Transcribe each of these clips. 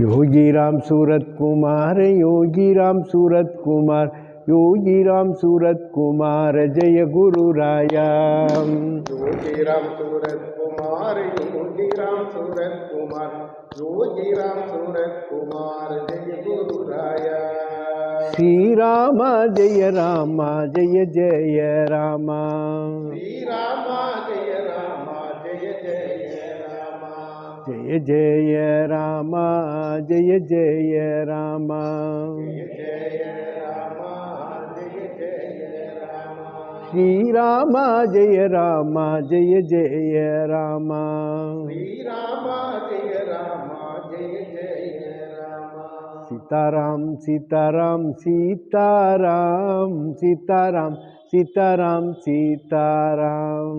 योगी राम सूरत कुमार योगी राम सूरत कुमार योगी राम सूरत कुमार जय गुरु राया योगी राम सूरत कुमार योगी राम सूरत कुमार योगी राम सूरत कुमार जय गुरु राया श्री राम जय राम जय जय राम। श्री జయ జయ రామ జయ జయ రామ. శ్రీరామ జయ రామ జయ జయ రామ. సీతారాం సీతారాం సీతారాం సీతారాం సీతారాం సీతారాం.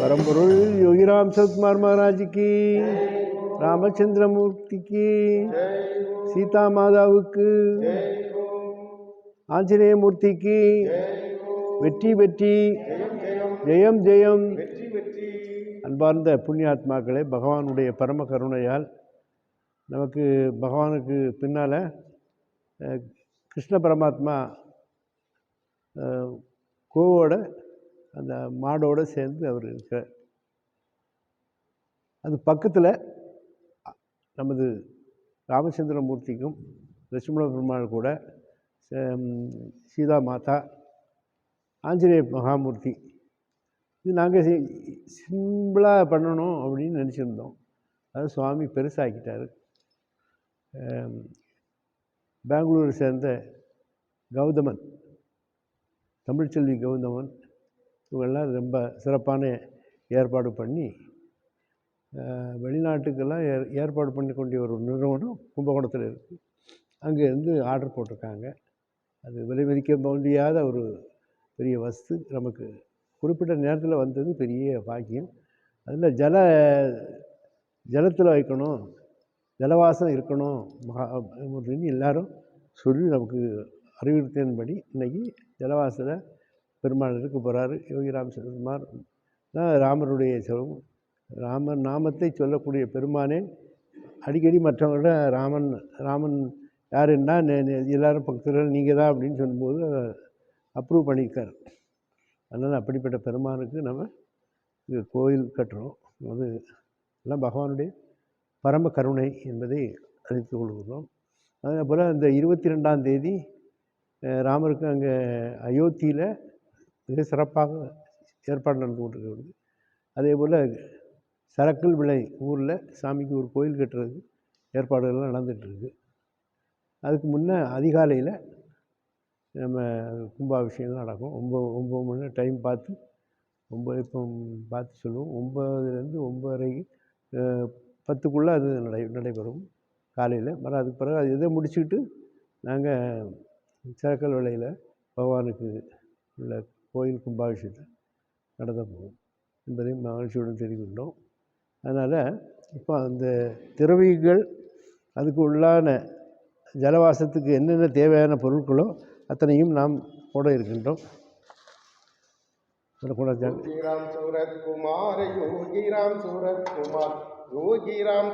பரம்பொருள் யோகிராம் சத்குமார் மகாராஜுக்கு ராமச்சந்திரமூர்த்திக்கு சீதா மாதாவுக்கு ஆஞ்சநேயமூர்த்திக்கு வெற்றி வெற்றி ஜெயம் ஜெயம். அன்பார்ந்த புண்ணியாத்மாக்களை பகவானுடைய பரம கருணையால் நமக்கு பகவானுக்கு பின்னால் கிருஷ்ண பரமாத்மா கோவோட அந்த மாடோடு சேர்ந்து அவர் இருக்கார். அது பக்கத்தில் நமது ராமச்சந்திரமூர்த்திக்கும் லட்சுமண பெருமாள் கூட ச- சீதா மாதா ஆஞ்சநேய மகாமூர்த்தி இது நாங்கள் சிம்பிளாக பண்ணணும் அப்படின்னு நினச்சிருந்தோம். அது சுவாமி பெருசாக்கிட்டார். பெங்களூரை சேர்ந்த கௌதமன் தமிழ்ச்செல்வி கௌதமன் இவங்கெல்லாம் ரொம்ப சிறப்பான ஏற்பாடு பண்ணி வெளிநாட்டுக்கெல்லாம் ஏற் ஏற்பாடு பண்ணி கொண்டிய ஒரு நிறுவனம் கும்பகோணத்தில் இருக்குது அங்கே இருந்து ஆர்டர் போட்டிருக்காங்க. அது விலை மதிக்க முடியாத ஒரு பெரிய வஸ்து நமக்கு. குறிப்பிட்ட நேரத்தில் வந்தது பெரிய பாக்கியம். அதில் ஜல ஜலத்தில் வைக்கணும் ஜலவாசம் இருக்கணும் மகா அப்படின்னு எல்லோரும் சொல்லி நமக்கு அறிவுறுத்தின்படி இன்றைக்கி ஜலவாசத்தில் பெருமாள் இருக்க போகிறாரு யோகி ராம் தான் ராமருடைய செல்வம் ராமன் நாமத்தை சொல்லக்கூடிய பெருமானே அடிக்கடி மற்றவங்கள்ட்ட ராமன் ராமன் யாருன்னா நே- எல்லாரும் பக்தர்கள் நீங்கள் தான் அப்படின்னு சொல்லும்போது அப்ரூவ் பண்ணியிருக்காரு. அதனால் அப்படிப்பட்ட பெருமானுக்கு நம்ம கோயில் கட்டுறோம். அது எல்லாம் பகவானுடைய பரம கருணை என்பதை அறிவித்து கொள்கிறோம் அதே போல் இந்த இருபத்தி ரெண்டாம் தேதி ராமருக்கு அங்கே அயோத்தியில் மிக சிறப்பாக ஏற்பாடு நடந்து கொண்டிருக்கிறது. அதே போல் சரக்கல் விலை ஊரில் சாமிக்கு ஒரு கோயில் கட்டுறது ஏற்பாடுகள்லாம் நடந்துகிட்ருக்கு அதுக்கு முன்னே அதிகாலையில் நம்ம கும்பாபிஷேகம் நடக்கும். ஒம்பது ஒம்பது மணி டைம் பார்த்து ஒம்பது இப்போ பார்த்து சொல்லுவோம். ஒம்பதுலேருந்து ஒம்பதரை பத்துக்குள்ளே அது நடை நடைபெறும் காலையில். மறு அதுக்கு பிறகு அது இதை முடிச்சுக்கிட்டு நாங்கள் சரக்கல் விலையில் பகவானுக்கு உள்ள கோயில் கும்பாபிஷேகம் நடத்த போகும் என்பதையும் மகிழ்ச்சியுடன் தெரிவிக்கின்றோம். அதனால் இப்போ அந்த திறவிகள் அதுக்கு உள்ளான ஜலவாசத்துக்கு என்னென்ன தேவையான பொருட்களோ அத்தனையும் நாம் கூட இருக்கின்றோம். கூட ஜாமி ராம் சூரத் குமார் யோகி சூரத் ராம்